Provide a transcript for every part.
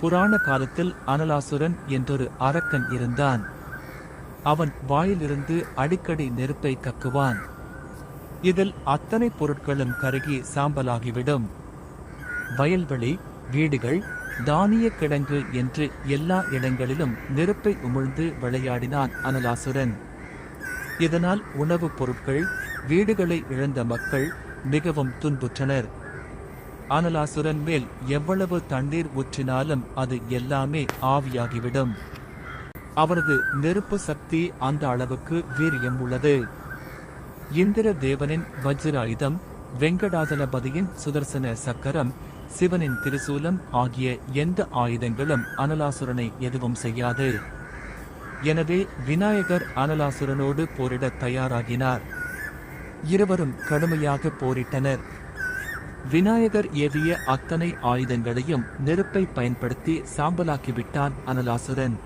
புராண காலத்தில் அனலாசுரன் என்றொரு அரக்கன் இருந்தான். அவன் வாயிலிருந்து அடிக்கடி நெருப்பை கக்குவான். இதில் அத்தனை பொருட்களும் கருகி சாம்பலாகிவிடும். வயல்வெளி வீடுகள் தானிய கிடங்கு என்று எல்லா இடங்களிலும் நெருப்பை உமிழ்ந்து விளையாடினான் அனலாசுரன். இதனால் உணவுப் பொருட்கள் வீடுகளை இழந்த மக்கள் மிகவும் துன்புற்றனர். அனலாசுரன் மேல் எவ்வளவு தண்ணீர் ஊற்றினாலும் அது எல்லாமே ஆவியாகிவிடும். அவரது நெருப்பு சக்தி அந்த அளவுக்கு வீரியம் உள்ளது. இந்திர தேவனின் வஜ்ராயுதம் வெங்கடாசலபதியின் சுதர்சன சக்கரம் சிவனின் திரிசூலம் ஆகிய எந்த ஆயுதங்களும் அனலாசுரனை எதுவும் செய்யாது. எனவே விநாயகர் அனலாசுரனோடு போரிட தயாராகினார். இருவரும் கடுமையாக போரிட்டனர். விநாயகர் ஏவிய அத்தனை ஆயுதங்களையும் நெருப்பை பயன்படுத்தி சாம்பலாக்கிவிட்டான் அனலாசுரன்.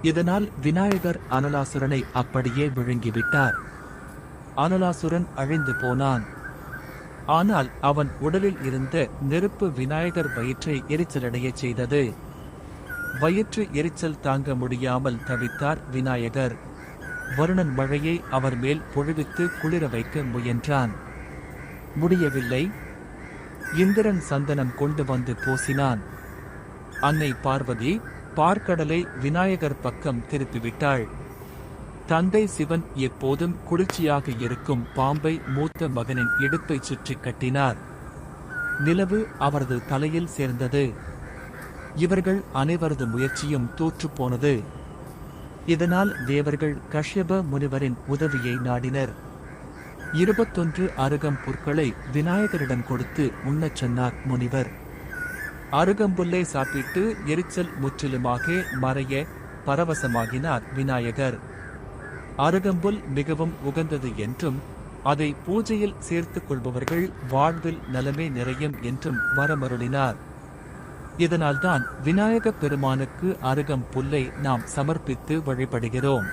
இதனால் விநாயகர் அனலாசுரனை அப்படியே விழுங்கிவிட்டார். அனலாசுரன் அழிந்து போனான். ஆனால் அவன் உடலில் இருந்த நெருப்பு விநாயகர் வயிற்றை எரிச்சலடையச் செய்தது. வயிற்று எரிச்சல் தாங்க முடியாமல் தவித்தார் விநாயகர். வருணன் மழையை அவர் மேல் பொழிவித்து குளிர வைக்க முயன்றான். முடியவில்லை. இந்திரன் சந்தனம் கொண்டு வந்து பூசினான். அன்னை பார்வதி பார்க்கடலை விநாயகர் பக்கம் திருப்பிவிட்டாள். தந்தை சிவன் எப்போதும் குளிர்ச்சியாக இருக்கும் பாம்பை மூத்த மகனின் இடுப்பை சுற்றி கட்டினார். நிலவு அவரது தலையில் சேர்ந்தது. இவர்கள் அனைவரது முயற்சியும் தூற்றுப்போனது. இதனால் தேவர்கள் கஷ்யப முனிவரின் உதவியை நாடினர். இருபத்தொன்று அருகம் புற்களை விநாயகரிடம் கொடுத்து உண்ணச் சொன்னார் முனிவர். அருகம்புல்லை சாப்பிட்டு எரிச்சல் முற்றிலுமாக மறைய பரவசமாகினார் விநாயகர். அருகம்புல் மிகவும் உகந்தது என்றும் அதை பூஜையில் சேர்த்துக் கொள்பவர்கள் வாழ்வில் நலமே நிறையும் என்றும் வரமருளினார். இதனால்தான் விநாயகப் பெருமானுக்கு அருகம் புல்லை நாம் சமர்ப்பித்து வழிபடுகிறோம்.